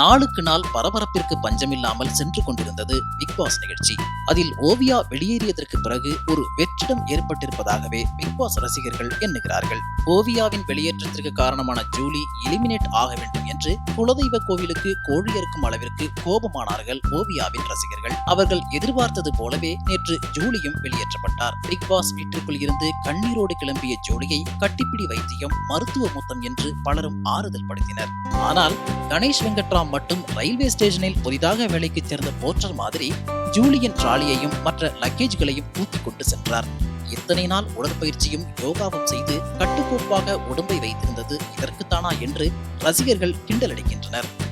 நாளுக்கு நாள் பரபரப்பிற்கு பஞ்சமில்லாமல் சென்று கொண்டிருந்தது பிக் பாஸ் நிகழ்ச்சி. அதில் ஓவியா வெளியேறியதற்கு பிறகு ஒரு வெற்றிடம் ஏற்பட்டிருப்பதாகவே பிக் பாஸ் ரசிகர்கள் எண்ணுகிறார்கள். ஓவியாவின் வெளியேற்றத்திற்கு காரணமான ஜூலி எலிமினேட் ஆக வேண்டும் என்று குலதெய்வ கோவிலுக்கு கோழி இருக்கும் அளவிற்கு கோபமானார்கள் ஓவியாவின் ரசிகர்கள். அவர்கள் எதிர்பார்த்தது போலவே நேற்று ஜூலியும் வெளியேற்றப்பட்டார். பிக் பாஸ் வீட்டிற்குள் இருந்து கண்ணீரோடு கிளம்பிய ஜூலியை கட்டிப்பிடி வைத்தியம் மருத்துவ மூத்தம் என்று பலரும் ஆறுதல் படுத்தினர். ஆனால் கணேஷ் வெங்கட்ராம் மட்டும் ரயில்வே ஸ்டேஷனில் புதிதாக வேலைக்கு சேர்ந்த போர்ட்டர் மாதிரி ஜூலியன் ட்ராலியையும் மற்ற லக்கேஜ்களையும் தூக்கி கொண்டு சென்றார். இத்தனை நாள் உடற்பயிற்சியும் யோகாவும் செய்து கட்டுக்கோப்பாக உடம்பை வைத்திருந்தது இதற்குத்தானா என்று ரசிகர்கள் கிண்டலடிக்கின்றனர்.